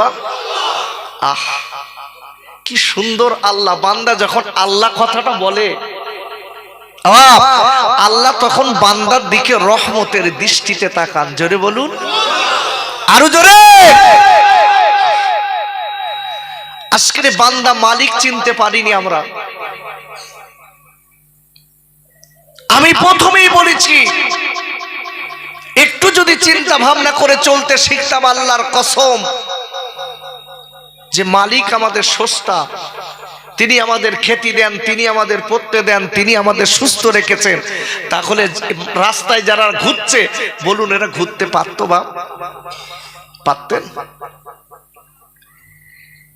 আহ কি সুন্দর আল্লাহ। বান্দা যখন আল্লাহ কথাটা বলে আল্লাহ তখন বান্দার দিকে রহমতের দৃষ্টিতে তাকান। জোরে বলুন। আরও জোরে। আজকের বান্দা মালিক চিনতে পারিনি আমরা। আমি প্রথমেই বলেছি একটু যদি চিন্তা ভাবনা করে চলতে শিখতাম আল্লাহর কসম যে মালিক আমাদের সস্তা, তিনি আমাদের খেতি দেন, তিনি আমাদের পড়তে দেন, তিনি আমাদের সুস্থ রেখেছেন, তাহলে রাস্তায় যারা ঘুরছে, বলুন এরা ঘুরতে পারত বা পারতেন?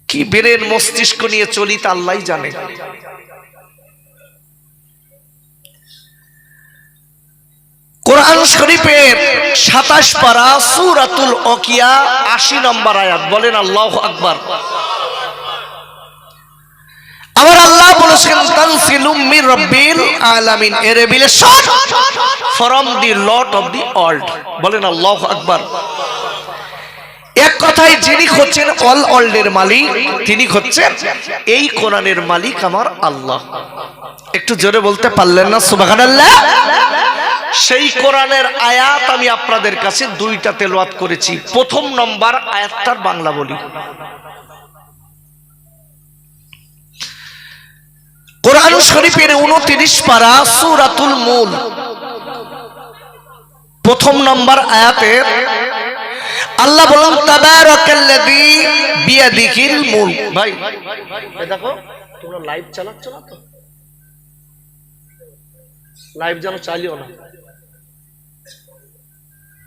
কি বেরেন মস্তিষ্ক নিয়ে চলিত আল্লাহ জানে। কোরআন শরীফের সাতাশ পারা সুরাতুল অকিয়া আশি নম্বর আয়াত। বলেন আল্লাহ আকবার। আমার আল্লাহ বলেছেন আলামিন। A from the Lord of the এক কথায় যিনি হচ্ছেন মালিক, তিনি হচ্ছেন এই কোরআনের মালিক আমার আল্লাহ। একটু জোরে বলতে পারলেন না, সুবহানাল্লাহ? সেই কোরআনের আয়াত আমি আপনাদের কাছে দুইটা তেলাওয়াত করেছি প্রথম নম্বর আয়াতটার বাংলা বলি কোরআন শরীফের উনত্রিশ পারা সুরাতুল মূল প্রথম নম্বর আয়াতের আল্লাহ বললাম তাবারাকাল্লাযী বিয়াদিহিল মুলক ভাই দেখো তোমরা লাইভ চালাচ্ছ না তো লাইভ যেন চালিও না।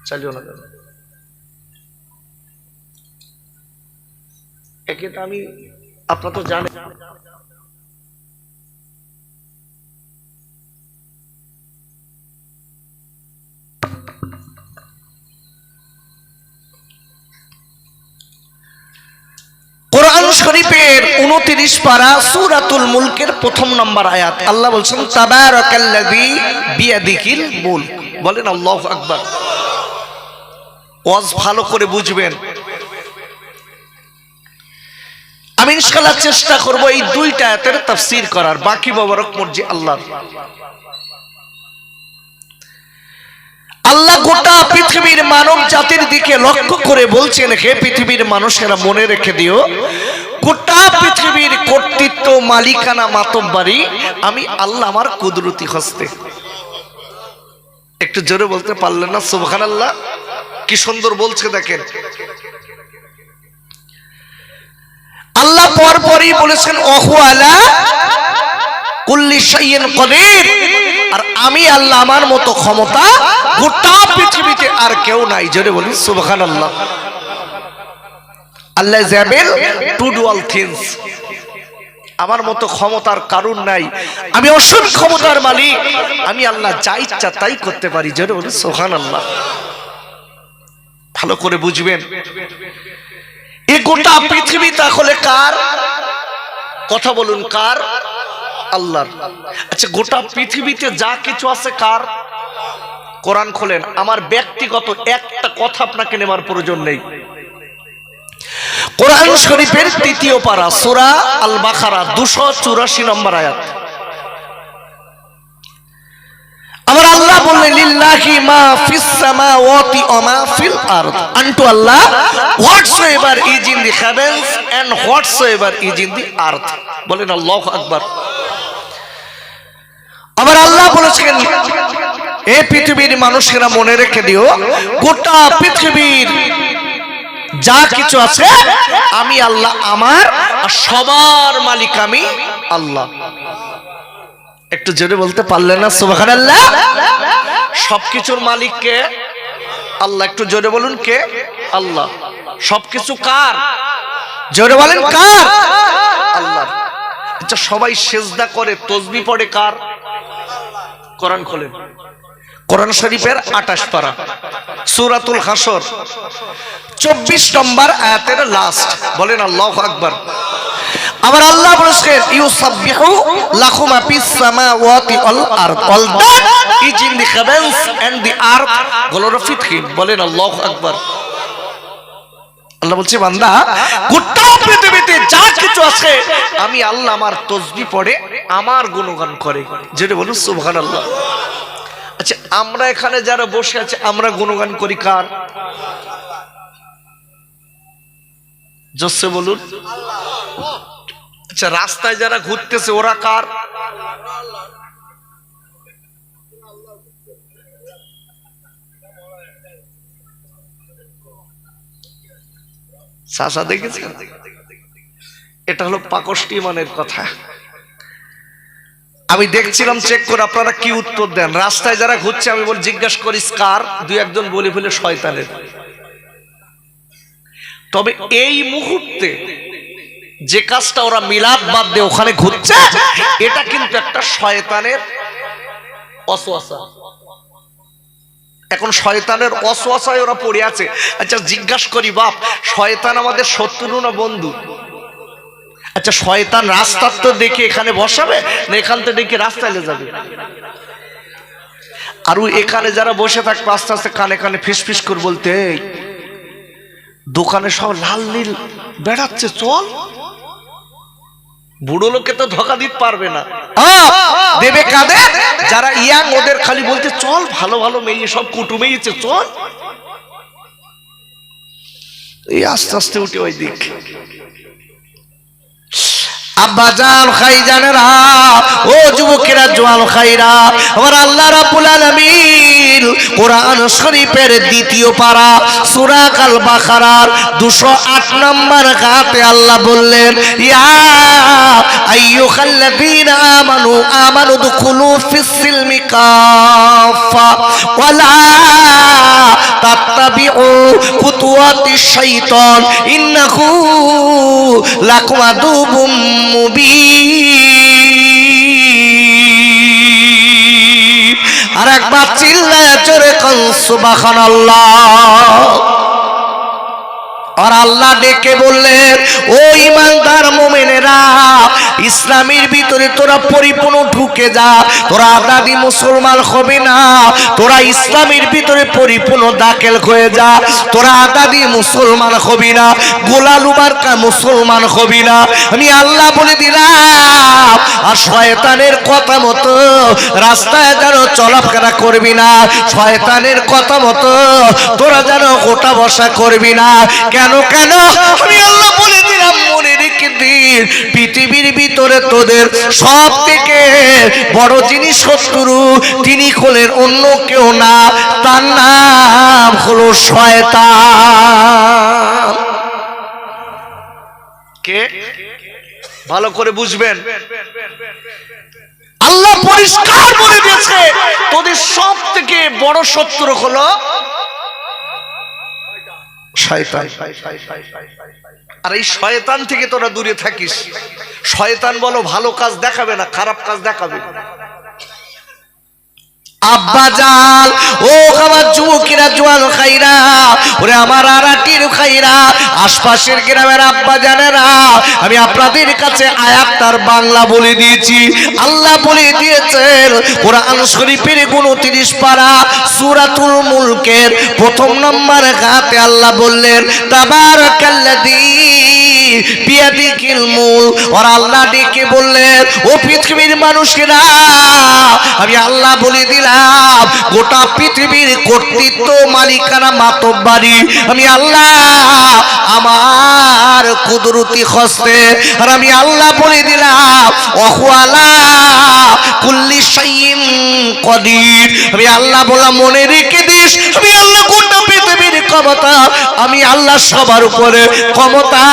চালিও না যেন। একে তো আমি আপনার তো জানেন। উনত্রিশ পারা সুরাতুল মুলকের প্রথম নম্বর আয়াত। আল্লাহ বলছেন, তাবারাকাল্লাযী বলেন, আল্লাহু আকবার। ওয়াজ ভালো করে বুঝবেন। আমি ইনশাআল্লাহ চেষ্টা করব এই দুইটা আয়াতের তাফসীর করার। বাকি মোবারক মর্জি আল্লাহ আল্লাহ গোটা পৃথিবীর মানব জাতির দিকে লক্ষ্য করে বলছেন, হে পৃথিবীর মানুষেরা, মনে রেখে দিও গোটা পৃথিবীর কর্তৃত্ব, মালিকানা, মাতব্বারি, আমি আল্লাহ আমার কুদরতি হস্তে। একটু জোরে বলতে পারলেন না সুবহান আল্লাহ কি সুন্দর বলছে দেখেন। আল্লাহ পরপরই বলেছেন অহু আলা কুল্লি শাইইন কদির। আর আমি আল্লাহ আমার মতো ক্ষমতা গোটা পৃথিবীতে আর কেউ নাই। জোরে বলি, সুবহানাল্লাহ। Allah is able to do all things আমার মতো ক্ষমতার কারণ নাই। আমি অসীম ক্ষমতার মালিক। আমি আল্লাহ যা ইচ্ছা তাই করতে পারি, জোরে বলি আল্লাহ ভালো করে বুঝবেন। এ গোটা পৃথিবী তাহলে কার? কথা বলুন, কার? আল্লাহর। আচ্ছা গোটা পৃথিবীতে যা কিছু আছে কার? কোরআন খোলেন। আমার ব্যক্তিগত একটা কথা আপনাকে নেবার প্রয়োজন নেই। কোরআন শরীফের তৃতীয় পারা সূরা আল বাখারা দুশো চুরাশি নম্বর আয়াত। আমার আল্লাহ বললেন, লিল্লাহি মা ফিস সামাওয়াতি ওয়া মা ফিল আরদ। Unto Allah, whatsoever is in the heavens and whatsoever is in the earth. বলেন, আল্লাহু আকবার। আবার আল্লাহ বলেছেন এই পৃথিবীর মানুষেরা মনে রেখে দিও, গোটা পৃথিবীর যা কিছু আছে, আমি আল্লাহ আমার আর সবার মালিক আমি আল্লাহ। একটু জোরে বলতে পারলেন না সুবাহান আল্লাহ সবকিছুর মালিক কে? আল্লাহ, একটু জোরে বলুন কে? আল্লাহ। সবকিছু কার? জোরে বলেন কার? আল্লাহ। আচ্ছা সবাই সেজদা করে, তসবি পড়ে কার? কোরআন খোলেন। কোরআন শরীফের আটাশ পারা। সুরাতুল হাসর চব্বিশ নম্বর আয়াতের লাস্ট বলেন আল্লাহ আকবার। আবার আল্লাহ বলেছেন all is in the end the him বলেন আল্লাহু বলছে, বান্দা, গোটা পৃথিবীতে যা কিছু আছে, আমি আল্লাহ আমার তসবি পড়ে আমার গুণগান করে। যেটা বলুন সুবহান আল্লাহ আচ্ছা আমরা এখানে যারা বসে আছে, আমরা গুণগান করি কার? বলুন। আচ্ছা রাস্তায় যারা ঘুরতেছে, ওরা কার? চাষা এটা হলো পাকষ্টি মানের কথা। আমি দেখছিলাম চেক করে, আপনারা কি উত্তর দেন? রাস্তায় যারা ঘুরছে, আমি বল, জিজ্ঞাসা করি কার? দুই একজন বলে ফেলে শয়তানের। তবে এই মুহূর্তে যে কাজটা ওরা মিলাদ বাদ দিয়ে ওখানে ঘুরছে, এটা কিন্তু একটা শয়তানের অসোয়াশা এখন শয়তানের অসোয়াশায় ওরা পড়ে আছে। আচ্ছা জিজ্ঞাসা করি, বাপ, শয়তান আমাদের শত্রু না বন্ধু? আচ্ছা শয়তান রাস্তার তো দেখে এখানে বসাবে না এখান থেকে দেখে রাস্তায় যাবে? আর এখানে যারা বসে থাকবে আস্তে আস্তে কানে কানে ফিস ফিস করে বলতে দোকানে সব লাল নীল বেড়াচ্ছে চল। বুড়ো লোককে তো ধোকা দিতে পারবে না। দেবে কাঁদে যারা ইয়াং ওদের খালি বলতে চল ভালো ভালো মেয়ে সব কুটু মেয়েছে চল। এই আস্তে আস্তে উঠে ওই দিক। আব্বাজান খাইজানেরা, ও যুবকেরা জোয়াল খাইরা, আমার আল্লাহ রাব্বুল আলামিন কোরআন শরীফের দ্বিতীয় পারা সূরা কাল বাকারার 208 নম্বর গাতে আল্লাহ বললেন, ইয়া আইয়ুহাল্লাযীনা আমানু আমানু দুখুলু ফিস সিলমি কাফা তাত্তাবিউ খুতুয়াতি শাইতান ইন্নাহু লাকুম আদুবুম মুবিন। আর একবার চিল্লায় চোরে কন সুবহানাল্লাহ। আর আল্লাহ ডেকে বললেন, ও ইমানদার মোমেনেরা, ইসলামের ভিতরে তোরা পরিপূর্ণ ঢুকে যা, তোরা দাদি মুসলমান হবে না, তোরা ইসলামের ভিতরে পরিপূর্ণ দাখিল হয়ে যা, তোরা দাদি মুসলমান হবি না গোলালুবার কা মুসলমান হবি না। আমি আল্লাহ বলে দিলাম, আর শয়তানের কথা মতো রাস্তায় যেন চলাফেরা করবি না, শয়তানের কথা মতো তোরা যেন গোটা বসা করবি না। কেন কেন? আমি আল্লাহ বলে দিলাম, মনে রেখে দিন, পৃথিবীর ভিতরে তোদের সব থেকে বড় জিনিস শত্রু, তিনি হলেন অন্য কেউ না, তার নাম হলো শয়তান। কে? ভালো করে বুঝবেন। আল্লাহ পরিষ্কার বলে দিয়েছে, তোদের সব থেকে বড় শত্রু হলো শয়তান। আর এই শয়তান থেকে তোরা দূরে থাকিস। শয়তান বলো, ভালো কাজ দেখাবে না, খারাপ কাজ দেখাবে। আব্বাজান ও আমার যুবকেরা জোয়ান খাইরা, ওরে আমার আরাটির খাইরা, আশপাশের গ্রামের আব্বাজানেরা আমি আপনাদের কাছে আয়াত বাংলা বলে দিয়েছি। আল্লাহ বলে দিয়েছেন, কোরআন শরীফের উনত্রিশ পারা সূরাতুল মুলকের প্রথম নম্বর গাতে আল্লাহ বললেন, তাবারাকাল্লাযী বিয়াদিকিল মুল। ওর আল্লাহ ডেকে বললেন, ও পৃথিবীর আমি আল্লাহ বলে দিলাম, গোটা পৃথিবীর কর্তৃত্ব, মালিকানা আমি আল্লাহ আমার কুদরতি হস্তে, আর আমি আল্লাহ বলে দিলাম, অহুয়ালা কুল্লি আমি আল্লাহ বললাম, মনে রেখে দিস, আমি আল্লাহ ক্ষমতা আমি আল্লাহ সবার উপরে ক্ষমতা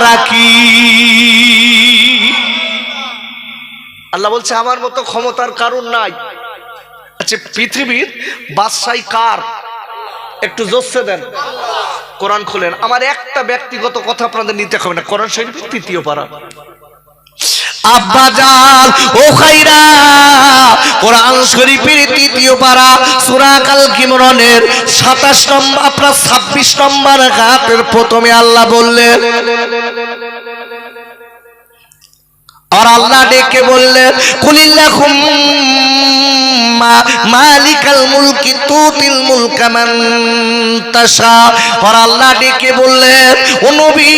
রাখি। আল্লাহ বলছে, আমার মতো ক্ষমতার কারণ নাই। আচ্ছা পৃথিবীর বাদশাই কার? একটু জোসে দেন। কোরআন খুলেন। আমার একটা ব্যক্তিগত কথা আপনাদের নিতে হবে না। কোরআন শরীফ তৃতীয় পারা। আব্বাজান, ও খাইরা। কোরআন শরীফের তৃতীয় পারা সূরা কাল কিমরনের 27 নম্বর, আপনার 26 নম্বর গাতের প্রথমে আল্লাহ বললেন আর আল্লাহ ডেকে বললেন, কুলিল্লাহুম মালিকাল মুলকি তুতিল মুলকা মান তাশা। আর আল্লাহ ডেকে বললেন, ও নবী,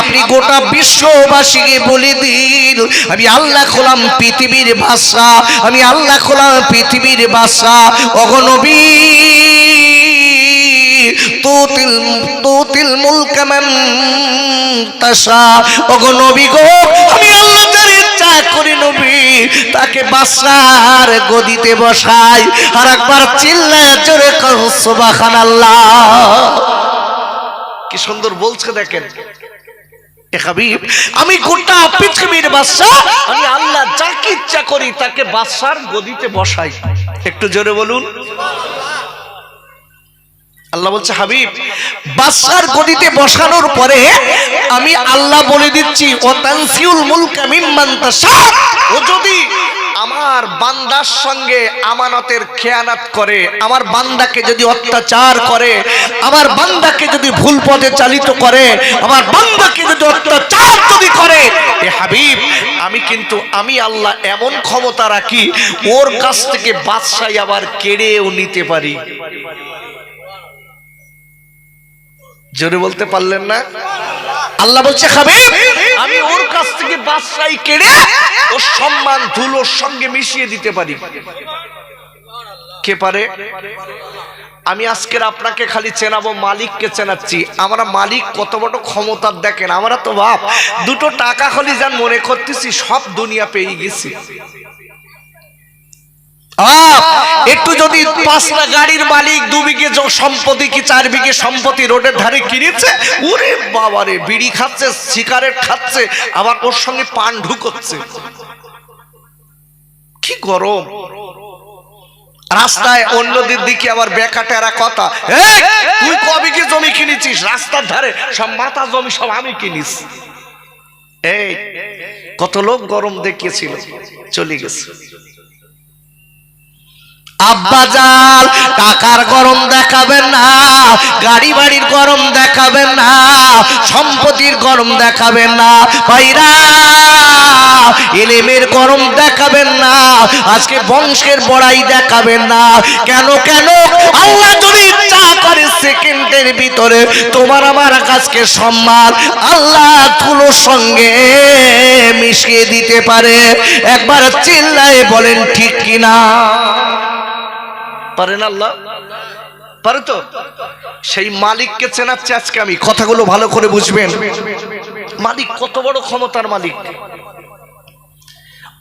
আপনি গোটা বিশ্ববাসীকে বলে দিন, আমি আল্লাহ খোলাম পৃথিবীর ভাষা আমি আল্লাহ খোলাম পৃথিবীর ভাষা অগনবী তুতিল ওগো নবী গো, আমি আল্লাহ ইচ্ছা নবী, তাকে বাসার গদিতে বসাই। আর একবার চিল্লায় জোরে সুবহানাল্লাহ। কি সুন্দর বলছে দেখেন। আমি গোটা পৃথিবীর বাদশা, আমি আল্লাহ যাকে ইচ্ছা করি তাকে বাদশার গদিতে বসাই। একটু জোরে বলুন। আল্লাহ বলছে, হাবিব, বাদশার গদিতে বসানোর পরে আমি আল্লাহ বলে দিচ্ছি ও তানসিউল মুলকা মিম্মান তাশা ও যদি আমার বান্দার সঙ্গে আমানতের খেয়ানাত করে, আমার বান্দাকে যদি অত্যাচার করে, আমার বান্দাকে যদি ভুল পথে চালিত করে, আমার বান্দাকে যদি অত্যাচার যদি করে, এ হাবিব, আমি কিন্তু, আমি আল্লাহ এমন ক্ষমতা রাখি, ওর কাছ থেকে বাদশাই আবার কেড়েও নিতে পারি। জোরে বলতে পারলেন না? আল্লাহ বলছে খাবে আমি ওর কাছ থেকে বাদশাই কেড়ে ওর সম্মান ধুলোর সঙ্গে মিশিয়ে দিতে পারি। কে পারে? আমি আজকের আপনাকে খালি চেনাবো মালিককে চেনাচ্ছি। আমরা মালিক কত বড় ক্ষমতার দেখেন আমরা তো বাপ। দুটো টাকা খালি যান মনে করতেছি সব দুনিয়া পেয়ে গেছি। একটু যদি পাঁচটা গাড়ির মালিক দু বিঘে সম্পত্তি কি চার বিঘে সম্পত্তি রোডের ধারে কিনেছে? বাবারে বিড়ি খাচ্ছে, সিগারেট খাচ্ছে, আবার ওর সঙ্গে পান ঢুকোচ্ছে। কি গরম। রাস্তায় অন্যদের দিকে আবার বেকাটেরা কথা। তুই কবিকে জমি কিনেছিস? রাস্তার ধারে সব মাথা জমি সব আমি কিনিস। এই, কত লোক গরম দেখিয়েছিল, চলে গেছে। আব্বাজাল টাকার গরম দেখাবেন না গাড়ি বাড়ির গরম দেখাবেন না, সম্পত্তির গরম দেখাবেন না ভাইরা এলেমের গরম দেখাবেন না, আজকে বংশের বড়াই দেখাবেন না। কেন কেন? আল্লাহ যদি ইচ্ছা করে সেকেন্ডের ভিতরে তোমার আমার কাছকে সম্মান আল্লাহ তুলোর সঙ্গে মিশিয়ে দিতে পারে। একবার চিল্লায় বলেন, ঠিক কিনা? পারেন আল্লাহ? পারে তো? সেই মালিককে চেনাচ্ছে আজকে আমি। কথাগুলো ভালো করে বুঝবেন। মালিক কত বড় ক্ষমতার মালিক?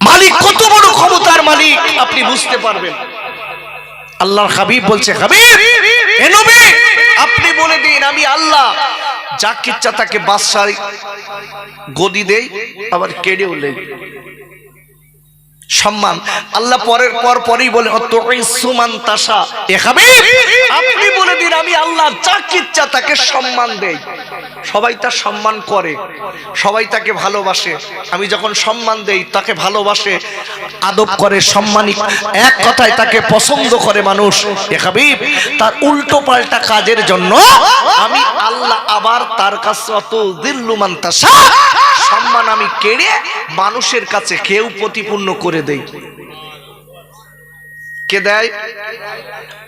মালিক কত বড় ক্ষমতার মালিক? আপনি বুঝতে পারবেন। আল্লাহর হাবিব বলছে, হাবিব আপনি বলে দিন, আমি আল্লাহ। যা কিচ্ছা তাকে বাদশাহ গদি দেই, আবার কেড়েও লেই সম্মান। আল্লাহ পরের পর পরেই বলে সুমান তাসা আপনি বলে দিন, আমি আল্লাহ যা কিচ্ছা তাকে সম্মান দেই। সবাই তার সম্মান করে, সবাই তাকে ভালোবাসে। আমি যখন সম্মান দেই, তাকে ভালোবাসে, আদব করে সম্মানিক এক কথায় তাকে পছন্দ করে মানুষ। এ তার উল্টো পাল্টা কাজের জন্য আমি আল্লাহ আবার তার কাছে অত দিল্লুমান তাসা সম্মান আমি কেড়ে মানুষের কাছে কেউ প্রতিপূর্ণ করে দেই। কে দেয়?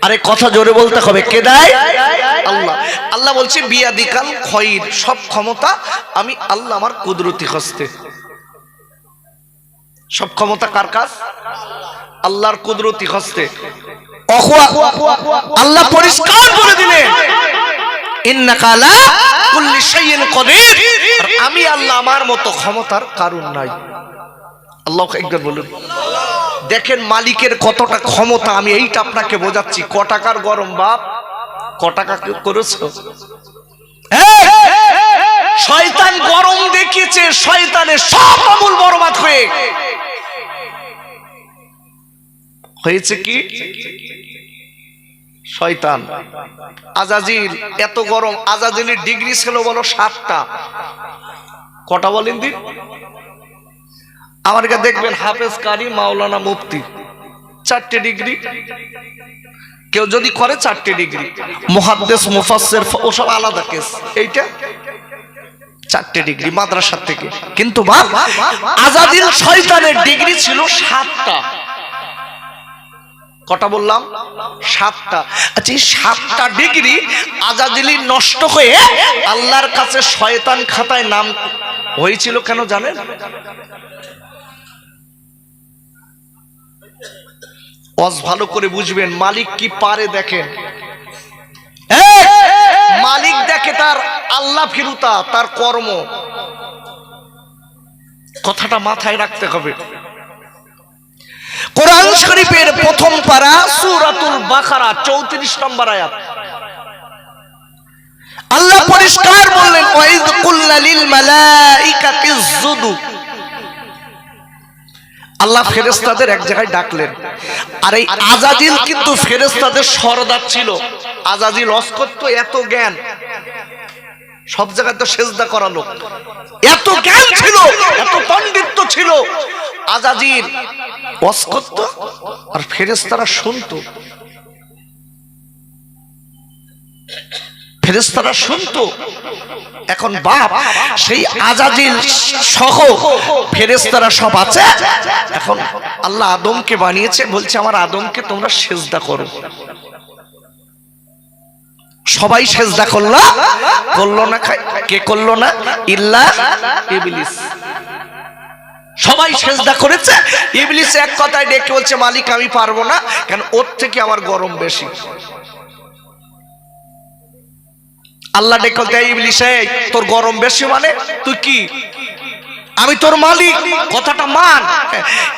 আরে কথা জোরে বলতে হবে। কে দেয়? আল্লাহ। আল্লাহ বলছে বিয়াদিকাল খয়ির সব ক্ষমতা আমি আল্লাহ আমার কুদরতি হস্তে। সব ক্ষমতা কার কাজ? আল্লাহর কুদরতি হস্তে। আল্লাহ পরিষ্কার করে আর আমি আল্লাহ আমার মতো ক্ষমতার কারণ নাই। আল্লাহ একবার বলুন। দেখেন মালিকের কতটা ক্ষমতা, আমি এইটা আপনাকে বোঝাচ্ছি। ক টাকার গরম বাপ? ক টাকা করেছ? শয়তান গরম দেখিয়েছে, শয়তানের সব আমূল বরবাদ হয়ে। হয়েছে কি? শয়তান। আজাজিল, এত গরম, আজাজিলের ডিগ্রি ছিল বলো সাতটা কটা বলেন দিন? আমার কাছে দেখবেন হাফেজ কারি মাওলানা মুফতি, চারটে ডিগ্রি। কেউ যদি করে চারটে ডিগ্রি। মুহাদ্দেস, মুফাসসির ওসব আলাদা কেস। এইটা? চারটে ডিগ্রি মাদ্রাসার থেকে। কিন্তু আজাদিল শয়তানের ডিগ্রি ছিল সাতটা। কটা বললাম? সাতটা। আচ্ছা সাতটা ডিগ্রি আজাদিলি নষ্ট হয়ে আল্লাহর কাছে শয়তান খাতায় নাম হয়েছিল কেন জানেন? অজ ভালো করে বুঝবেন মালিক কি পারে দেখেন। মালিক দেখে তার আল্লাহ ফিরুতা তার কর্ম। কথাটা মাথায় রাখতে হবে। কোরআন শরীফের প্রথম পারা সুরাতুল বাখারা চৌত্রিশ নম্বর আয়াত। আল্লাহ পরিষ্কার বললেন ওয়াইদ কুল্লা লিল মালাইকাতি ইসজুদু আল্লাহ ফেরেশতাদের এক জায়গায় ডাকলেন। আর এই আজাজিল কিন্তু ফেরেশতাদের সরদার ছিল। আজাজিল অস্কত্ব এত জ্ঞান। সব জায়গায় তো সেজদা করালো এত জ্ঞান ছিল, এত পণ্ডিত্য ছিল। আজাজির অস্কত্ব আর ফেরেস্তারা শুনতো। ফেরেস্তারা শুনতো। এখন বাপ, সেই আজাজিল সহ ফেরেস্তারা সব আছে। এখন আল্লাহ আদমকে বানিয়েছে, বলছে, আমার আদমকে তোমরা সেজদা করো। সবাই সেজদা করল। করল না কে করল না? ইল্লা ইবলিস। সবাই সেজদা করেছে। ইবলিস এক কথায় ডেকে বলছে, মালিক, আমি পারব না, কেন ওর থেকে আমার গরম বেশি। আল্লাহ ডেকে বলতে "এই ইবলিস তোর গরম বেশি মানে? তুই কি? আমি তোর মালিক, কথাটা মান।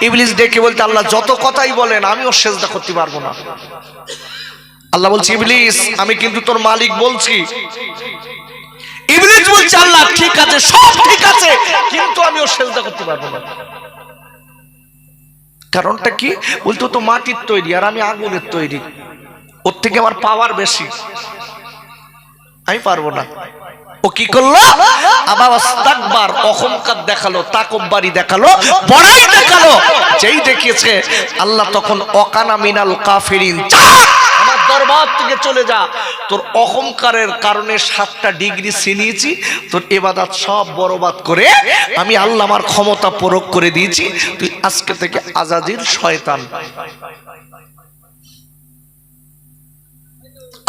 ইবলিস ডেকে বলতে, আল্লাহ যত কথাই বলেন আমি ওর সেজদা করতে পারব না। আল্লাহ বলছি, ইবলিস, আমি কিন্তু তোর মালিক বলছি। ইবলিস বলছে, আল্লাহ, ঠিক আছে, সব ঠিক আছে, কিন্তু আমি ওর সেজদা করতে পারব না। কারণটা কি? বলতো, তো মাটির তৈরি, আর আমি আগুনের তৈরি। ওর থেকে আমার পাওয়ার বেশি। আমি পারব না। ও কি করল? আবার অস্তাকবার অহংকার দেখাল, তাকব্বারি দেখাল, বড়াই দেখাল। যেই দেখিয়েছে, আল্লাহ তখন অকানা মিনাল কাফিরিন আমার চলে যা। তোর অহংকারের কারণে সাতটা ডিগ্রি তোর এবাদাত সব বরবাদ করে আমি আল্লাহ আমার ক্ষমতা প্রয়োগ করে দিয়েছি। তুই আজকে থেকে আজাদির শয়তান।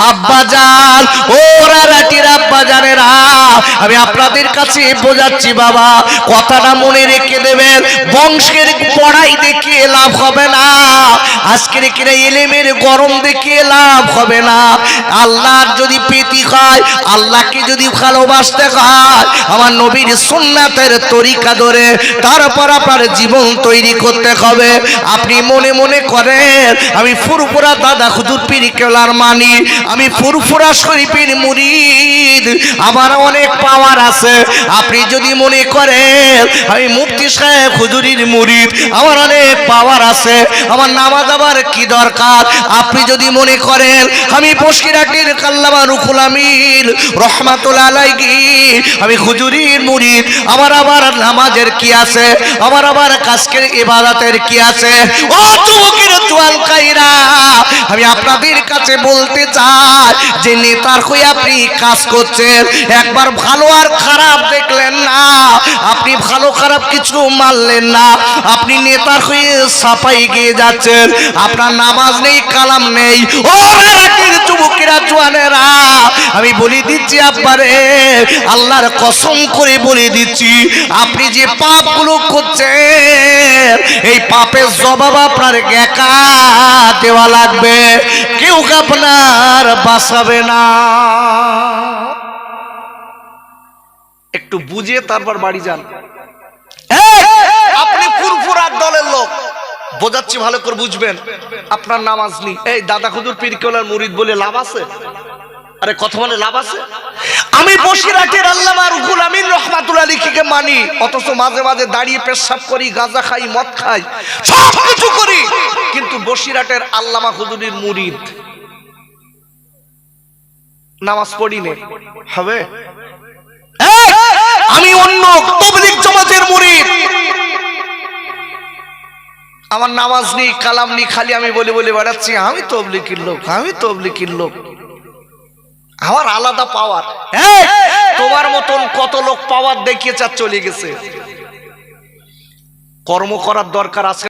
আব্বাজান, ওরা রাটির আব্বাজানেরা, আমি আপনাদের কাছে বোঝাচ্ছি বাবা, কথাটা মনে রেখে দেবেন, বংশের পড়াই দেখিয়ে লাভ হবে না, আজকের কিনা এলেমের গরম দেখিয়ে লাভ হবে না, আল্লাহর যদি প্রীতি হয়, আল্লাহকে যদি ভালোবাসতে হয়, আমার নবীর সুন্নাতের তরিকা ধরে, তারপর আপনার জীবন তৈরি করতে হবে, আপনি মনে মনে করেন, আমি ফুরফুরা দাদা হুজুর পীর কেলার মানি আমি ফুরফুরা শরীফের মুরিদ। আমার অনেক পাওয়ার আছে। আপনি যদি মনে করেন, আমি মুফতি সাহেব হুজুরির মুরিদ, আমার অনেক পাওয়ার আছে। আমার নামাজ আবার কি দরকার? আপনি যদি মনে করেন, আমি বসিরাটির কাল্লামা রুকুল আমির রহমাতুল্লাহ আলাইহি, আমি হুজুরির মুরিদ, আমার আবার নামাজের কি আছে? আমার আবার কাজকের ইবাদতের কি আছে? ও যুবকের কাইরা, আমি আপনাদের কাছে বলতে চাই যে নেতার হয়ে আপনি কাজ করছেন, একবার ভালো আর খারাপ দেখলেন না। আপনি ভালো খারাপ কিছু মানলেন না। আপনি নেতার হয়ে সাফাই গিয়ে যাচ্ছেন। আপনার নামাজ নেই, কালাম নেই। ও যুবকেরা, জোয়ানেরা, আমি বলে দিচ্ছি আব্বারে, আল্লাহর কসম করে বলে দিচ্ছি, আপনি যে পাপগুলো করছেন, এই পাপের জবাব আপনার একা দেওয়া লাগবে। কেউ আপনার বাঁচাবে না। একটু বুঝে তারপর বাড়ি যান। আপনি ফুরফুরার দলের লোক। বোঝাচ্ছি ভালো করে বুঝবেন। আপনার নামাজ নেই। এই দাদা খুদুর পীরকেলার মুরিদ বলে লাভ আছে? আরে কথা বলে লাভ আছে? আমি বসিরাটের আল্লামা রুহুল আমিন রহমাতুল্লাহ আলীকে মানি। অথচ মাঝে মাঝে দাঁড়িয়ে পেশাব করি গাঁজা খাই মদ খাই সব কিছু করি। কিন্তু বসিরাটের আল্লামা হুজুরির মুরিদ নামাজ পড়ি নে। হবে? আমি অন্য তবলিক জমাতের মুরিদ। আমার নামাজ নেই কালাম নেই খালি আমি বলে বলে বেড়াচ্ছি আমি তবলিকির লোক আমি তবলিকির লোক। আমার আলাদা পাওয়ার। তোমার মতন কত লোক পাওয়ার দেখিয়ে চা চলে গেছে। কর্ম করার দরকার আছে।